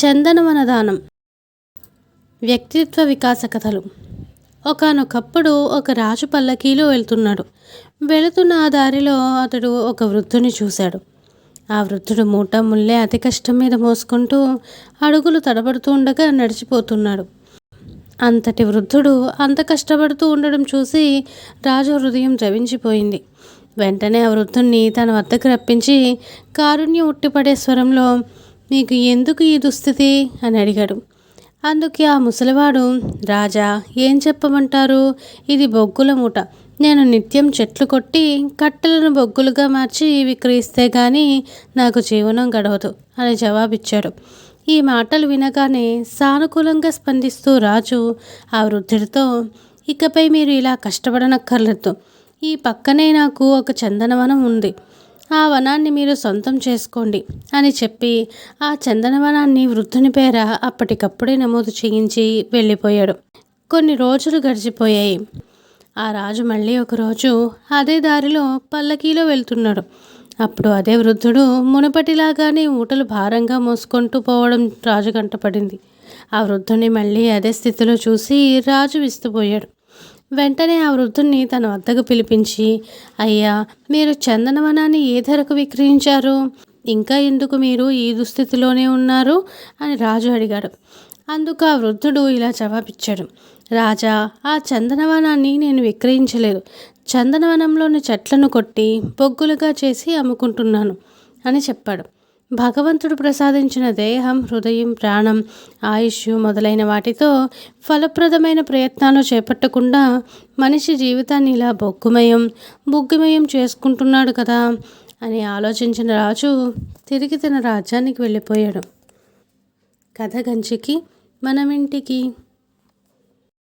చందనవనదానం. వ్యక్తిత్వ వికాస కథలు. ఒకానొకప్పుడు ఒక రాజు పల్లకీలో వెళ్తున్నాడు. వెళుతున్న ఆ దారిలో అతడు ఒక వృద్ధుని చూశాడు. ఆ వృద్ధుడు మూట ముల్లే అతి కష్టం మీద మోసుకుంటూ అడుగులు తడబడుతూ ఉండగా నడిచిపోతున్నాడు. అంతటి వృద్ధుడు అంత కష్టపడుతూ ఉండడం చూసి రాజు హృదయం ద్రవించిపోయింది. వెంటనే ఆ వృద్ధుణ్ణి తన వద్దకు రప్పించి కారుణ్యం ఉట్టిపడే స్వరంలో మీకు ఎందుకు ఈ దుస్థితి? అని అడిగాడు. అందుకే ఆ ముసలివాడు రాజా ఏం చెప్పమంటారు? ఇది బొగ్గుల మూట. నేను నిత్యం చెట్లు కొట్టి కట్టెలను బొగ్గులుగా మార్చి విక్రయిస్తే గాని నాకు జీవనం గడవదు అని జవాబిచ్చాడు. ఈ మాటలు వినగానే సానుకూలంగా స్పందిస్తూ రాజు ఆ వృద్ధుడితో ఇకపై మీరు ఇలా కష్టపడనక్కర్లేదు. ఈ పక్కనే నాకు ఒక చందనవనం ఉంది. ఆ వనాన్ని మీరు సొంతం చేసుకోండి అని చెప్పి ఆ చందనవనాన్ని వృద్ధుని పేర అప్పటికప్పుడే నమోదు చేయించి వెళ్ళిపోయాడు. కొన్ని రోజులు గడిచిపోయాయి. ఆ రాజు మళ్ళీ ఒకరోజు అదే దారిలో పల్లకీలో వెళ్తున్నాడు. అప్పుడు అదే వృద్ధుడు మునుపటిలాగానే ఊటలు భారంగా మోసుకుంటూ పోవడం రాజు కంటపడింది ఆ వృద్ధుని మళ్ళీ అదే స్థితిలో చూసి రాజు విస్తుపోయాడు. వెంటనే ఆ వృద్ధుణ్ణి తన వద్దకు పిలిపించి అయ్యా మీరు చందనవనాన్ని ఏ ధరకు విక్రయించారు? ఇంకా ఎందుకు మీరు ఈ దుస్థితిలోనే ఉన్నారు? అని రాజు అడిగాడు. అందుకు ఆ వృద్ధుడు ఇలా జవాబిచ్చాడు. రాజా ఆ చందనవనాన్ని నేను విక్రయించలేదు. చందనవనంలోని చెట్లను కొట్టి బొగ్గులుగా చేసి అమ్ముకుంటున్నాను అని చెప్పాడు. భగవంతుడు ప్రసాదించిన దేహం హృదయం ప్రాణం ఆయుష్ మొదలైన వాటితో ఫలప్రదమైన ప్రయత్నాలు చేపట్టకుండా మనిషి జీవితాన్ని ఇలా బొగ్గుమయం బొగ్గుమయం చేసుకుంటున్నాడు కదా అని ఆలోచించిన రాజు తిరిగి తన రాజ్యానికి వెళ్ళిపోయాడు. కథ గంచికి మనమింటికి.